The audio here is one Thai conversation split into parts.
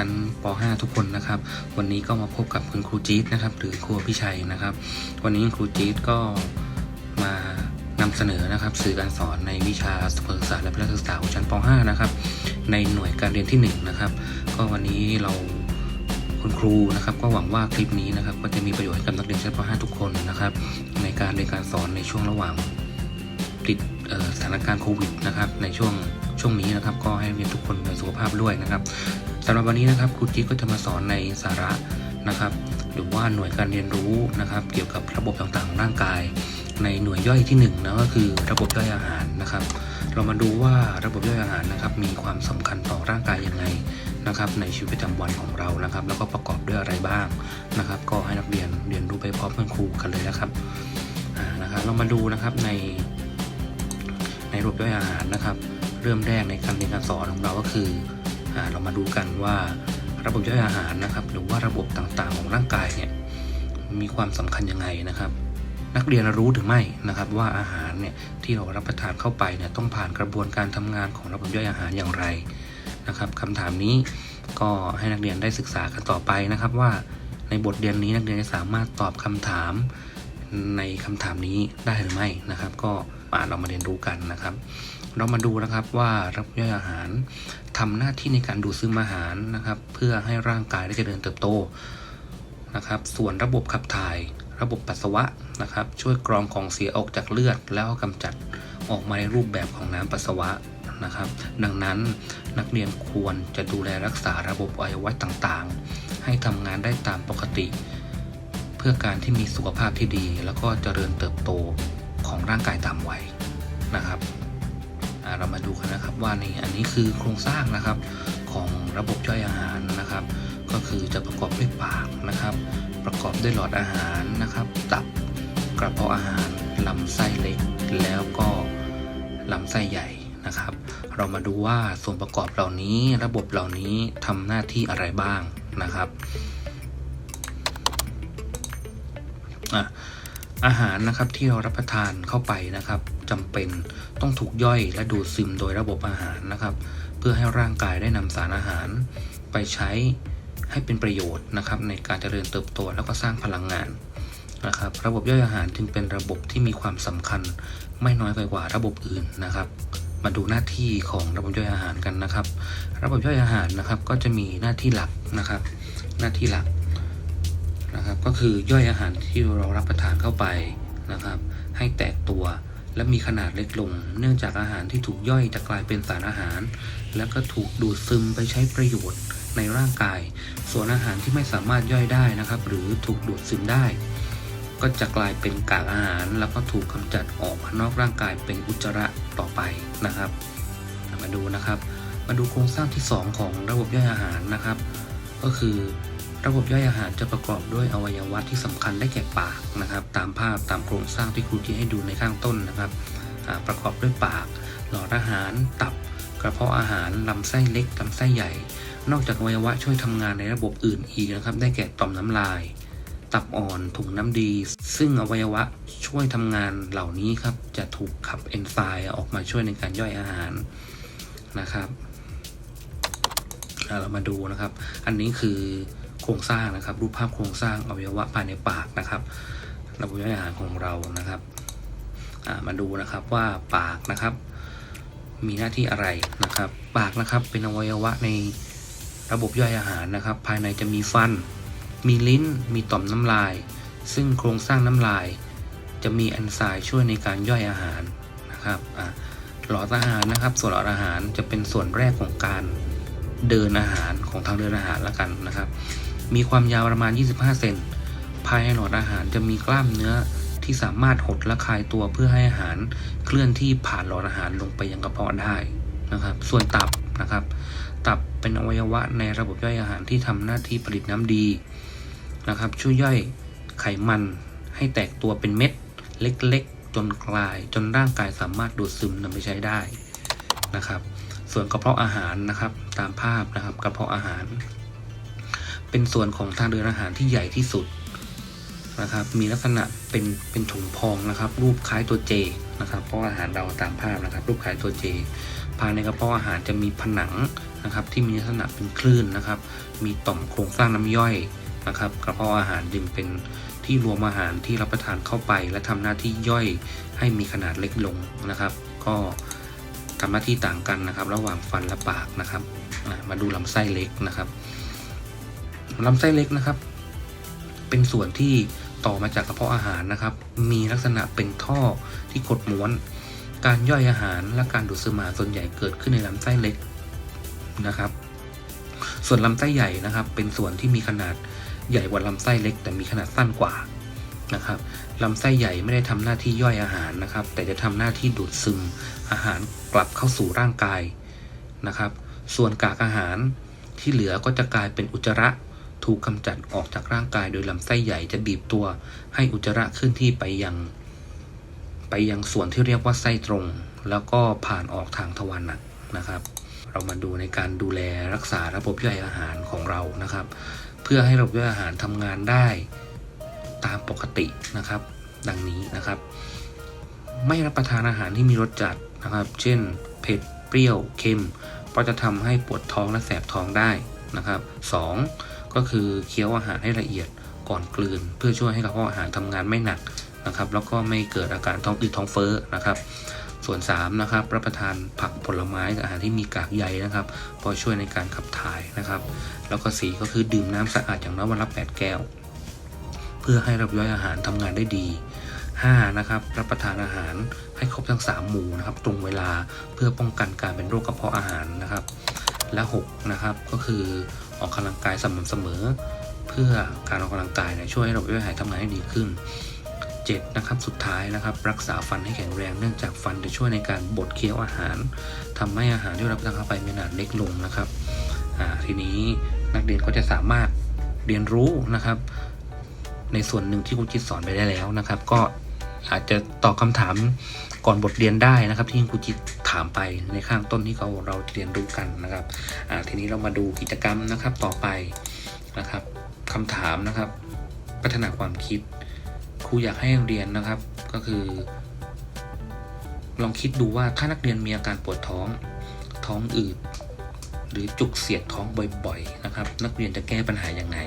ชั้นป .5 ทุกคนนะครับ วันนี้ก็มาพบกับคุณครูจี๊ดนะครับ หรือครูพิชัยนะครับ วันนี้ครูจี๊ดก็มานำเสนอนะครับ สื่อการสอนในวิชาสุขศึกษาและพละศึกษาชั้นป .5 นะครับ ในหน่วยการเรียนที่ 1 นะครับ ก็วันนี้เราคุณครูนะครับ ก็หวังว่าคลิปนี้นะครับ ก็จะมีประโยชน์ให้กับนักเรียนชั้นป .5 ทุกคนนะครับ ในการเรียนการสอนในช่วงระหว่างติดสถานการณ์โควิดนะครับในช่วงช่วงนี้นะครับก็ให้นักเรียนทุกคนมีสุขภาพด้วยนะครับ สำหรับวันนี้นะครับครูจิ๊กก็จะมาสอนในสาระนะครับหรือว่าหน่วยการเรียนรู้นะครับ เกี่ยวกับระบบต่างๆของร่างกาย ในหน่วยย่อยที่1นงนะก็คือระบบย่อยอาหารนะครับ เรามาดูว่าระบบย่อยอาหารนะครับ มีความสำคัญต่อร่างกายยังไงนะครับ ในชีวิตประจำวันของเรานะครับ แล้วก็ประกอบด้วยอะไรบ้างนะครับ ก็ให้นักเรียนเรียนรู้ไปพร้อมกับครูกันเลยนะครับนะครับเรามาดูนะครับในในระบบย่อยอาหารนะครับ เริ่มแรกในการเรียนการสอนของเราก็คือ เรามาดูกันว่าระบบย่อยอาหารนะครับ หรือว่าระบบต่างๆของร่างกายเนี่ยมีความสำคัญยังไงนะครับ นักเรียนรู้หรือไม่นะครับ ว่าอาหารเนี่ยที่เรารับประทานเข้าไปเนี่ยต้องผ่านกระบวนการทำงานของระบบย่อยอาหารอย่างไรนะครับคำถามนี้ก็ให้นักเรียนได้ศึกษากันต่อไปนะครับว่าในบทเรียนนี้นักเรียนจะสามารถตอบคำถามในคำถามนี้ได้หรือไม่นะครับ ก็ มาเรามาเรียนรู้กันนะครับ เรามาดูนะครับว่าระบบย่อยอาหารทำหน้าที่ในการดูดซึมอาหารนะครับ เพื่อให้ร่างกายได้เจริญเติบโตนะครับ ส่วนระบบขับถ่าย ระบบปัสสาวะนะครับ ช่วยกรองของเสียออกจากเลือด แล้วกำจัดออกมาในรูปแบบของน้ำปัสสาวะนะครับ ดังนั้นนักเรียนควรจะดูแลรักษาระบบอวัยวะต่างๆ ให้ทำงานได้ตามปกติ เพื่อการที่มีสุขภาพที่ดี แล้วก็เจริญเติบโต ของร่างกายตามวัยนะครับเรามาดูกันนะครับว่าในอันนี้คือโครงสร้างนะครับของระบบย่อยอาหารนะครับ ก็คือจะประกอบด้วยปากนะครับ ประกอบด้วยหลอดอาหารนะครับ ตับกระเพาะอาหารลำไส้เล็ก แล้วก็ลำไส้ใหญ่นะครับ เรามาดูว่าส่วนประกอบเหล่านี้ระบบเหล่านี้ทำหน้าที่อะไรบ้างนะครับอะ อาหารนะครับที่เรารับประทานเข้าไปนะครับจำเป็นต้องถูกย่อยและดูดซึมโดยระบบอาหารนะครับ เพื่อให้ร่างกายได้นำสารอาหาร ไปใช้ให้เป็นประโยชน์นะครับ ในการเจริญเติบโตแล้วก็สร้างพลังงานนะครับ ระบบย่อยอาหารจึงเป็นระบบที่มีความสำคัญไม่น้อยไปกว่าระบบอื่นนะครับ มาดูหน้าที่ของระบบย่อยอาหารกันนะครับ ระบบย่อยอาหารนะครับก็จะมีหน้าที่หลักนะครับ หน้าที่หลัก นะครับ ก็คือย่อยอาหารที่เรารับประทานเข้าไปนะครับ ให้แตกตัวและมีขนาดเล็กลง เนื่องจากอาหารที่ถูกย่อยจะกลายเป็นสารอาหาร แล้วก็ถูกดูดซึมไปใช้ประโยชน์ในร่างกาย ส่วนอาหารที่ไม่สามารถย่อยได้นะครับ หรือถูกดูดซึมได้ ก็จะกลายเป็นกากอาหาร แล้วก็ถูกกำจัดออกมานอกร่างกายเป็นอุจจาระต่อไปนะครับ มาดูนะครับ มาดูโครงสร้างที่ 2 ของระบบย่อยอาหารนะครับ ก็คือ ระบบย่อยอาหารจะประกอบด้วยอวัยวะที่สำคัญได้แก่ปากนะครับ ตามภาพตามโครงสร้างที่ครูที่ให้ดูในข้างต้นนะครับประกอบด้วยปาก หลอดอาหาร ตับ กระเพาะอาหาร ลำไส้เล็ก ลำไส้ใหญ่ นอกจากอวัยวะช่วยทำงานในระบบอื่นอีกนะครับ ได้แก่ต่อมน้ำลาย ตับอ่อน ถุงน้ำดี ซึ่งอวัยวะช่วยทำงานเหล่านี้ครับ จะถูกขับเอนไซม์ออกมาช่วยในการย่อยอาหารนะครับเรามาดูนะครับ อันนี้คือ โครงสร้างนะครับ รูปภาพโครงสร้างอวัยวะภายในปากนะครับระบบย่อยอาหารของเรานะครับมาดูนะครับว่าปากนะครับ มีหน้าที่อะไรนะครับ ปากนะครับเป็นอวัยวะในระบบย่อยอาหารนะครับ ภายในจะมีฟัน มีลิ้น มีต่อมน้ำลาย ซึ่งโครงสร้างน้ำลาย จะมีแอนไซม์ช่วยในการย่อยอาหารนะครับหลอดอาหารนะครับ ส่วนหลอดอาหารจะเป็นส่วนแรกของการเดินอาหารของทางเดินอาหารละกันนะครับ มีความยาวประมาณ 25 เซน ภายในหลอดอาหารจะมีกล้ามเนื้อที่สามารถหดและคลายตัวเพื่อให้อาหารเคลื่อนที่ผ่านหลอดอาหารลงไปยังกระเพาะได้นะครับ ส่วนตับนะครับ ตับเป็นอวัยวะในระบบย่อยอาหารที่ทำหน้าที่ผลิตน้ำดีนะครับ ช่วยย่อยไขมันให้แตกตัวเป็นเม็ด เล็กๆ จนกลาย จนร่างกายสามารถดูดซึมนำไปใช้ได้นะครับ ส่วนกระเพาะอาหารนะครับ ตามภาพนะครับกระเพาะอาหาร เป็นส่วนของทางเดินอาหารที่ใหญ่ที่สุดนะครับ มีลักษณะเป็นเป็นถุงพองนะครับ รูปคล้ายตัวเจนะครับเพราะอาหารเราตามภาพนะครับ รูปคล้ายตัวเจ ภายในกระเพาะอาหารจะมีผนังนะครับ ที่มีลักษณะเป็นคลื่นนะครับ มีต่อมโครงสร้างน้ำย่อยนะครับ กระเพาะอาหารจึงเป็นที่รวมอาหารที่รับประทานเข้าไป และทำหน้าที่ย่อยให้มีขนาดเล็กลงนะครับ ก็ทำหน้าที่ต่างกันนะครับ ระหว่างฟันและปากนะครับ มาดูลำไส้เล็กนะครับ ลำไส้เล็กนะครับ เป็นส่วนที่ต่อมาจากกระเพาะอาหารนะครับ มีลักษณะเป็นท่อที่กดม้วน การย่อยอาหารและการดูดซึมอาหารส่วนใหญ่เกิดขึ้นในลำไส้เล็กนะครับ ส่วนลำไส้ใหญ่นะครับ เป็นส่วนที่มีขนาดใหญ่กว่าลำไส้เล็ก แต่มีขนาดสั้นกว่านะครับลำไส้ใหญ่ไม่ได้ทำหน้าที่ย่อยอาหารนะครับ แต่จะทำหน้าที่ดูดซึมอาหารกลับเข้าสู่ร่างกายนะครับ ส่วนกากอาหารที่เหลือก็จะกลายเป็นอุจจาระ ถูกกำจัดออกจากร่างกายโดยลำไส้ใหญ่จะบีบตัว ให้อุจจาระเคลื่อนที่ไปยัง ไปยังส่วนที่เรียกว่าไส้ตรง แล้วก็ผ่านออกทางทวารหนักนะครับ เรามาดูในการดูแลรักษาระบบย่อยอาหารของเรานะครับ เพื่อให้ระบบย่อยอาหารทำงานได้ตามปกตินะครับ ดังนี้นะครับ ไม่รับประทานอาหารที่มีรสจัดนะครับ เช่น เผ็ด เปรี้ยว เค็มเพราะจะทำให้ปวดท้องและแสบท้องได้นะครับ 2. ก็คือเคี้ยวอาหารให้ละเอียดก่อนกลืน เพื่อช่วยให้กระเพาะอาหารทำงานไม่หนักนะครับ แล้วก็ไม่เกิดอาการท้องอืดท้องเฟ้อนะครับ ส่วน3นะครับรับประทานผักผลไม้กับอาหารที่มีกากใยนะครับเพอช่วยในการขับถ่ายนะครับ แล้วก็สีก็คือดื่มน้ำสะอาดอย่างน้อยวันละ8แก้ว เพื่อให้ระบบย่อยอาหารทำงานได้ดี 5. นะครับรับประทานอาหารให้ครบทั้ง 3 หมู่นะครับตรงเวลาเพื่อป้องกันการเป็นโรคกระเพาะอาหารนะครับ และ 6 นะครับก็คือ ออกกำลังกายสม่ำเสมอ เพื่อการออกกำลังกายเนี่ยช่วยให้ระบบย่อยอาหารทำงานได้ดีขึ้น 7. นะครับสุดท้ายนะครับ รักษาฟันให้แข็งแรงเนื่องจากฟันจะช่วยในการบดเคี้ยวอาหารทำให้อาหารที่รับประทานเข้าไปมีขนาดเล็กลงนะครับทีนี้นักเรียนก็จะสามารถเรียนรู้นะครับ ในส่วนหนึ่งที่ครูจิตสอนไปได้แล้วนะครับ ก็ อาจจะตอบคำถามก่อนบทเรียนได้นะครับ ที่ครูจิตถามไปในข้างต้นที่เขาเราเรียนรู้กันนะครับทีนี้เรามาดูกิจกรรมนะครับต่อไปนะครับคำถามนะครับ พัฒนาความคิด ครูอยากให้นักเรียนนะครับก็คือ ลองคิดดูว่าถ้านักเรียนมีอาการปวดท้องท้องอืดหรือจุกเสียดท้องบ่อยๆนะครับ นักเรียนจะแก้ปัญหายังไง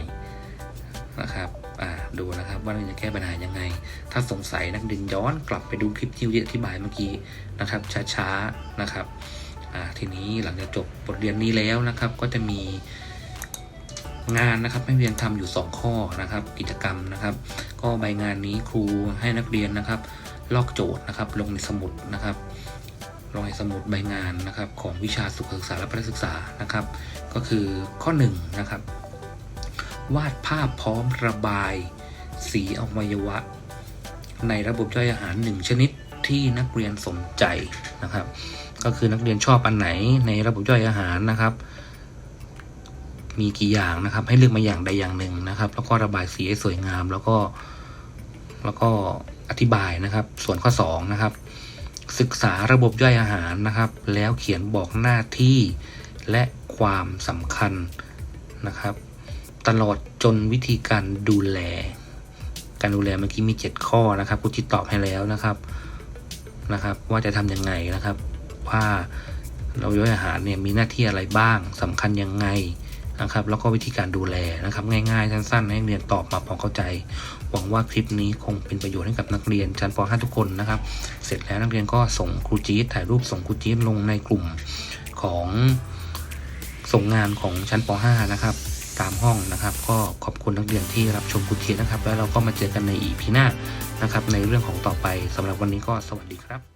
นะครับ ดูนะครับ ว่าเรียนจะแก้ปัญหายังไง ถ้าสงสัยนักเรียนย้อนกลับไปดูคลิปที่อธิบายเมื่อกี้นะครับ ช้าๆนะครับทีนี้หลังจากจบบทเรียนนี้แล้วนะครับ ก็จะมีงานนะครับให้เรียนทำอยู่ 2 ข้อนะครับ กิจกรรมนะครับ ก็ใบงานนี้ครูให้นักเรียนนะครับ ลอกโจทย์นะครับ ลงในสมุดนะครับลงในสมุดใบงานนะครับ ของวิชาสุขศึกษาและประศึกษานะครับ ก็คือข้อ1นงนะครับวาดภาพพร้อมระบาย สีอวัยวะ ในระบบย่อยอาหารหนึ่งชนิดที่นักเรียนสนใจนะครับ ก็คือนักเรียนชอบอันไหนในระบบย่อยอาหารนะครับ มีกี่อย่างนะครับ ให้เลือกมาอย่างใดอย่างหนึ่งนะครับ แล้วก็ระบายสีให้สวยงาม แล้วก็แล้วก็อธิบายนะครับ ส่วนข้อ2นะครับศึกษาระบบย่อยอาหารนะครับ แล้วเขียนบอกหน้าที่และความสำคัญนะครับ ตลอดจนวิธีการดูแล การดูแลเมื่อกี้มี 7 ข้อนะครับครูจิตตอบให้แล้วนะครับนะครับ ว่าจะทำยังไงนะครับ ว่าเราย่อยอาหารเนี่ยมีหน้าที่อะไรบ้างสำคัญยังไงนะครับ แล้วก็วิธีการดูแลนะครับ ง่ายๆสั้นๆให้นักเรียนตอบมาพอเข้าใจ หวังว่าคลิปนี้คงเป็นประโยชน์ให้กับนักเรียนชั้นป .5 ทุกคนนะครับ เสร็จแล้วนักเรียนก็ส่งครูจี๊ดถ่ายรูปส่งครูจี๊ดลงในกลุ่มของส่งงานของชั้นป .5 นะครับ ตามห้องนะครับ ก็ขอบคุณนักเรียนที่รับชมครูจี๊ดนะครับ แล้วเราก็มาเจอกันในอีพีหน้านะครับ ในเรื่องของต่อไปสำหรับวันนี้ก็สวัสดีครับ